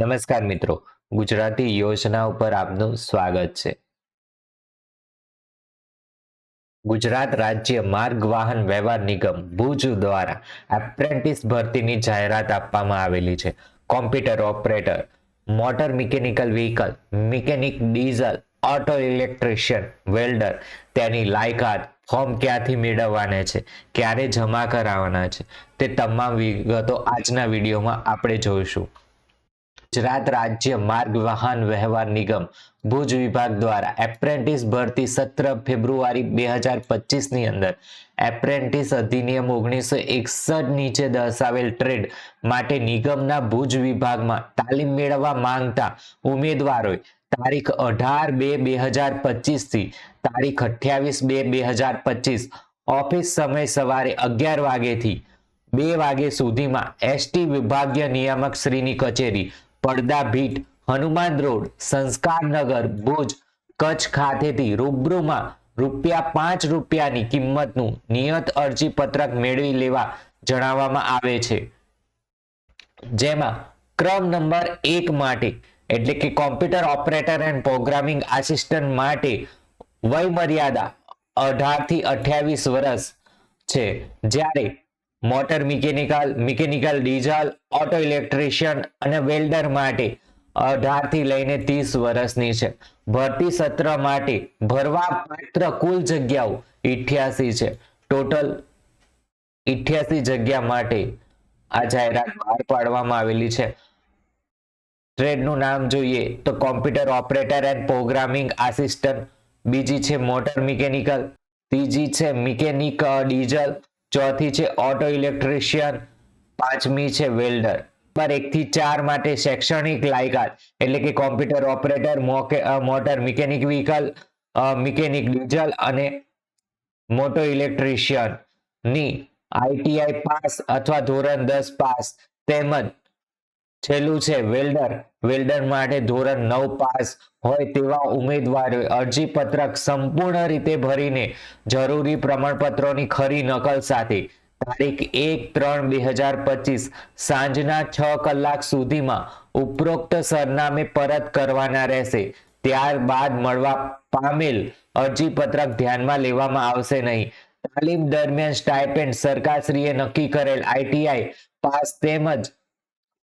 નમસ્કાર મિત્રો, ગુજરાતી યોજના ઉપર આપનું સ્વાગત છે. ગુજરાત રાજ્ય માર્ગ વાહન વ્યવહાર નિગમ, ભુજ દ્વારા એપ્રેન્ટિસ ભરતીની જાહેરાત આપવામાં આવેલી છે. Computer operator motor mechanical vehicle mechanic diesel auto electrician welder તેની લાયકાત ફોર્મ ક્યાંથી મેળવવાના છે, ક્યારે જમા કરાવવાના છે તે તમામ વિગતો આજના વિડીયોમાં આપણે જોઈશું. ગુજરાત રાજ્ય માર્ગ વાહન વ્યવહાર નિગમ ભુજ વિભાગ દ્વારા એપ્રેન્ટિસ ભરતી સત્ર ફેબ્રુઆરી બે હજાર પચીસની અંદર એપ્રેન્ટિસ અધિનિયમ ઓગણીસો એકસઠ નીચે દર્શાવેલ ટ્રેડ માટે નિગમના ભુજ વિભાગમાં તાલીમ મેળવવા માંગતા ઉમેદવારોએ તારીખ અઢાર બે બે હજાર પચીસથી તારીખ અઠ્યાવીસ બે બે હજાર પચીસ ઓફિસ સમય સવારે અગિયાર વાગેથી બે વાગે સુધીમાં એસટી વિભાગીય નિયામક શ્રીની કચેરી પડદા ભીટ, હનુમાન રોડ સંસ્કારનગર ભુજ, કચ્છ ખાતેથી રૂબરૂમાં રૂપિયા પાંચ રૂપિયાની કિંમતનું નિયત અરજી પત્રક મેળવી લેવા જણાવવામાં આવે છે. જેમાં ક્રમ નંબર એક માટે, એટલે કે computer operator and programming assistant માટે વય મર્યાદા અઢારથી અઠ્યાવીસ વર્ષ છે. જ્યારે motor mechanical mechanical diesel, auto electrician અને વેલ્ડર માટે અઢારથી લઈને ત્રીસ વર્ષની છે. ભરતી સત્ર માટે ભરવા પાત્ર કુલ જગ્યાઓ ઇઠ્યાસી છે. ટોટલ ઇઠ્યાસી જગ્યા માટે આ જાહેરાત બહાર પાડવામાં આવેલી છે. ટ્રેડનું નામ જોઈએ તો computer operator and programming assistant. બીજી છે મોટર મિકેનિકલ, ત્રીજી છે મિકેનિક ડીઝલ ચોથી છે ઓટો ઇલેક્ટ્રિશિયન પાંચમી છે વેલ્ડર પર એક થી ચાર માટે શૈક્ષણિક લાયકાત, એટલે કે computer operator motor mechanic vehicle mechanic diesel અને મોટો ઇલેક્ટ્રિશિયનની આઈટીઆઈ પાસ અથવા ધોરણ દસ પાસ. તેમજ છેલ્લું છે વેલ્ડર. વેલ્ડર માટે ધોરણ નવ પાસ હોય તેવા ઉમેદવારોએ અરજી પત્રક સંપૂર્ણ રીતે ભરીને જરૂરી પ્રમાણપત્રોની ખરી નકલ સાથે તારીખ એક ત્રણ બે હજાર પચીસ સાંજના છ કલાક સુધીમાં ઉપરોક્ત સરનામે પરત કરવાના રહેશે. ત્યારબાદ મળવા પામેલ અરજી પત્રક ધ્યાનમાં લેવામાં આવશે નહીં. તાલીમ દરમિયાન સ્ટાઇપેન્ડ સરકારશ્રીએ નક્કી કરેલ આઈટીઆઈ પાસ તેમજ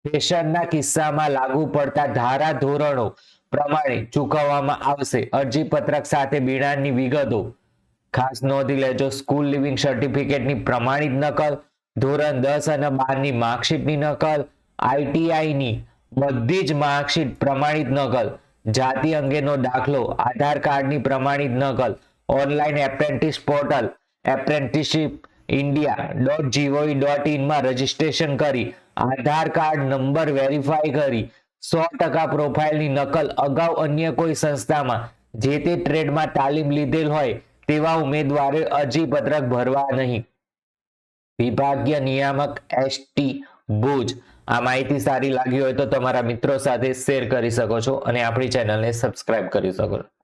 ફેશનના કિસ્સામાં લાગુ પડતા ધારા ધોરણો પ્રમાણે ચૂકવવામાં આવશે. અરજી પત્રક સાથે બિડાણની વિગતો. ખાસ નોંધી લેજો, સ્કૂલ લિવિંગ સર્ટિફિકેટની પ્રમાણિત નકલ, ધોરણ દસ અને બારની માર્કશીટની નકલ, આઈટીઆઈની બધી જ માર્કશીટ પ્રમાણિત નકલ, જાતિ અંગેનો દાખલો, આધાર કાર્ડની પ્રમાણિત નકલ, online apprentice portal, apprenticeship India dot GOV dot ઇનમાં registration કરી આધાર કાર્ડ નંબર વેરીફાઈ કરી સો ટકા પ્રોફાઇલની નકલ અગાઉ અન્ય કોઈ સંસ્થામાં જે તે ટ્રેડમાં તાલીમ લીધેલ હોય તેવા ઉમેદવારે અરજી પત્રક ભરવા નહીં. વિભાગીય નિયામક એસટી ભુજ. આ માહિતી સારી લાગી હોય તો તમારા મિત્રો સાથે શેર કરી શકો છો અને આપણી ચેનલને સબસ્ક્રાઇબ કરી શકો છો.